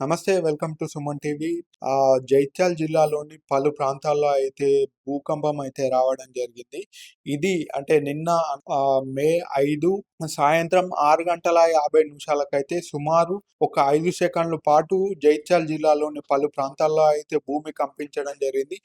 నమస్తే welcome to Suman TV. ఆ జైత్యాల జిల్లాలోని పలు ప్రాంతాల్లో అయితే భూకంపం అయితే రావడం జరిగింది. ఇది అంటే నిన్న ఆ, మే ఐదు సాయంత్రం ఆరు గంటల యాభై నిమిషాలకైతే సుమారు ఒక ఐదు సెకండ్ల పాటు జైత్యాల జిల్లాలోని పలు ప్రాంతాల్లో అయితే భూమి కంపించడం జరిగింది.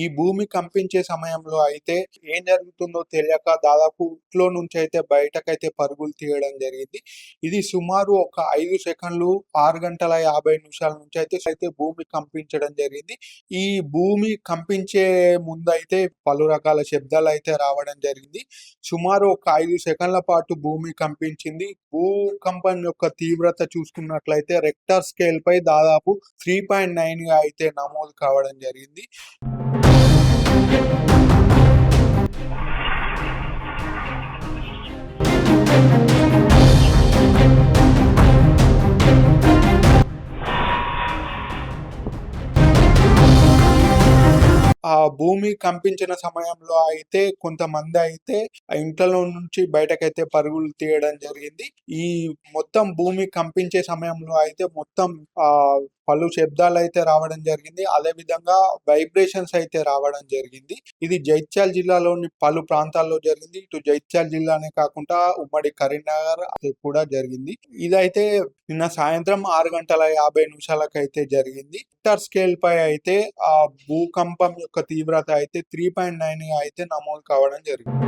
ఈ భూమి కంపించే సమయంలో అయితే ఏం జరుగుతుందో తెలియక దాదాపు ఇంట్లో నుంచి అయితే బయటకైతే పరుగులు తీయడం జరిగింది. ఇది సుమారు ఒక ఐదు సెకండ్లు ఆరు గంటల యాభై నిమిషాల నుంచి అయితే అయితే భూమి కంపించడం జరిగింది. ఈ భూమి కంపించే ముందైతే పలు రకాల శబ్దాలు అయితే రావడం జరిగింది. సుమారు ఒక ఐదు సెకండ్ల పాటు భూమి కంపించింది. భూకంపం యొక్క తీవ్రత చూసుకున్నట్లయితే రెక్టర్ స్కేల్ పై దాదాపు త్రీ పాయింట్ నైన్గా అయితే నమోదు కావడం జరిగింది. ఆ భూమి కంపించిన సమయంలో అయితే కొంతమంది అయితే ఇంట్లో నుంచి బయటకైతే పరుగులు తీయడం జరిగింది. ఈ మొత్తం భూమి కంపించే సమయంలో అయితే మొత్తం ఆ పలు శబ్దాలు అయితే రావడం జరిగింది. అదే విధంగా వైబ్రేషన్స్ అయితే రావడం జరిగింది. ఇది జైత్యాల జిల్లాలోని పలు ప్రాంతాల్లో జరిగింది. ఇటు జైత్యాల జిల్లానే కాకుండా ఉమ్మడి కరీంనగర్ అది కూడా జరిగింది. ఇదైతే నిన్న సాయంత్రం ఆరు గంటల యాభై నిమిషాలకైతే జరిగింది. రిక్టర్ స్కేల్ పై అయితే ఆ భూకంపం యొక్క తీవ్రత అయితే త్రీ పాయింట్ నైన్ అయితే నమోదు కావడం జరిగింది.